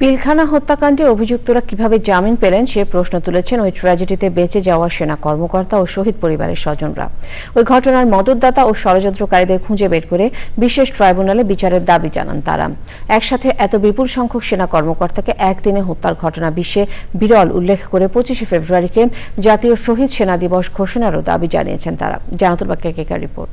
পিলখানা হত্যাকাণ্ডে অভিযুক্তরা কীভাবে জামিন পেলেন সে প্রশ্ন তুলেছেন ওই ট্র্যাজেডিতে বেঁচে যাওয়া সেনা কর্মকর্তা ও শহীদ পরিবারের স্বজনরা। ওই ঘটনার মদতদাতা ও ষড়যন্ত্রকারীদের খুঁজে বের করে বিশেষ ট্রাইব্যুনালে বিচারের দাবি জানান তারা। একসাথে এত বিপুল সংখ্যক সেনা কর্মকর্তাকে একদিনে হত্যার ঘটনা বিশ্বে বিরল উল্লেখ করে পঁচিশে ফেব্রুয়ারিকে জাতীয় শহীদ সেনা দিবস ঘোষণারও দাবি জানিয়েছেন তারা। জানাতুল বাক্যের রিপোর্ট।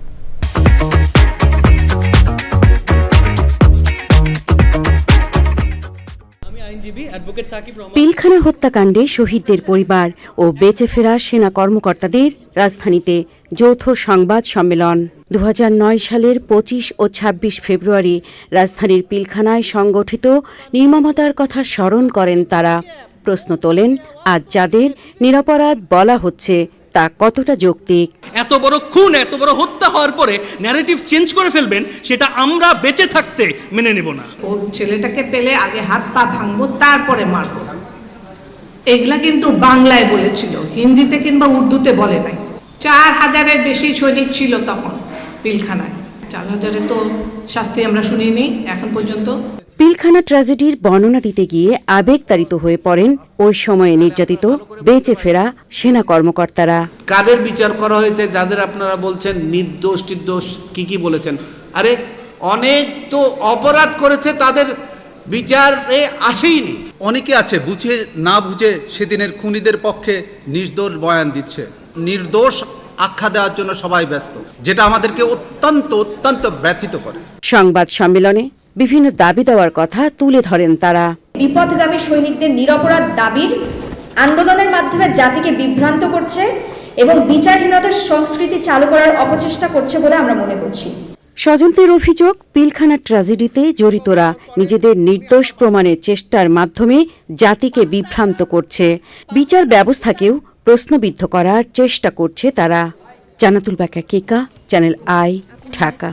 পিলখানা হত্যাকাণ্ডে শহীদদের পরিবার ও বেঁচে ফেরা সেনা কর্মকর্তাদের রাজধানীতে যৌথ সংবাদ সম্মেলন। দু হাজার নয় সালের পঁচিশ ও ২৬ ফেব্রুয়ারি রাজধানীর পিলখানায় সংগঠিত নির্মমতার কথা স্মরণ করেন তারা। প্রশ্ন তোলেন, আজ যাদের নিরাপরাধ বলা হচ্ছে তা কতটা যৌক্তিক? এত বড় খুন এত বড় হত্যা হওয়ার পরে ন্যারেটিভ চেঞ্জ করে ফেলবেন সেটা আমরা বেঁচে থাকতে মেনে নেব না। ওর ছেলেটাকে পেলে আগে হাত পা ভাঙবো তারপরে মারবো। এগুলা কিন্তু বাংলায় বলেছিল হিন্দিতে কিংবা উর্দুতে বলে নাই। চার হাজারের বেশি সৈনিক ছিল তখন পিলখানায়। চার হাজারে তো শাস্তি আমরা শুনিনি এখন পর্যন্ত। পিলখানা ট্র্যাজেডির বর্ণনা দিতে গিয়ে আবেগ আবেগতাড়িত হয়ে পড়েন ওই সময়ে নির্যাতিত বেঁচে ফেরা সেনা কর্মকর্তারা। কাদের বিচার করা হয়েছে যাদের আপনারা বলছেন নির্দোষ টির্দোষ কি কি বলেছেন? আরে অনেক তো অপরাধ করেছে তাদের বিচারে আসেইনি। অনেকে আছে বুঝে না বুঝে সেদিনের খুনিদের পক্ষে নির্দোষ বয়ান দিচ্ছে। নির্দোষ আখ্যা দেওয়ার জন্য সবাই ব্যস্ত যেটা আমাদেরকে অত্যন্ত অত্যন্ত ব্যথিত করে। সংবাদ সম্মেলনে বিভিন্ন দাবি দেওয়ার কথা তুলে ধরেন তারা। বিপথগামী সৈনিকদের নিরপরাধ দাবির আন্দোলনের মাধ্যমে জাতিকে বিভ্রান্ত করছে এবং বিচারহীনতার সংস্কৃতি চালু করার অপচেষ্টা করছে বলে আমরা মনে করছি। স্বজনদের অভিযোগ পিলখানা ট্র্যাজেডিতে জড়িতরা নিজেদের নির্দোষ প্রমাণের চেষ্টার মাধ্যমে জাতিকে বিভ্রান্ত করছে। বিচার ব্যবস্থাকেও প্রশ্নবিদ্ধ করার চেষ্টা করছে তারা। জানাতুল বাকা কেকা চ্যানেল আই ঢাকা।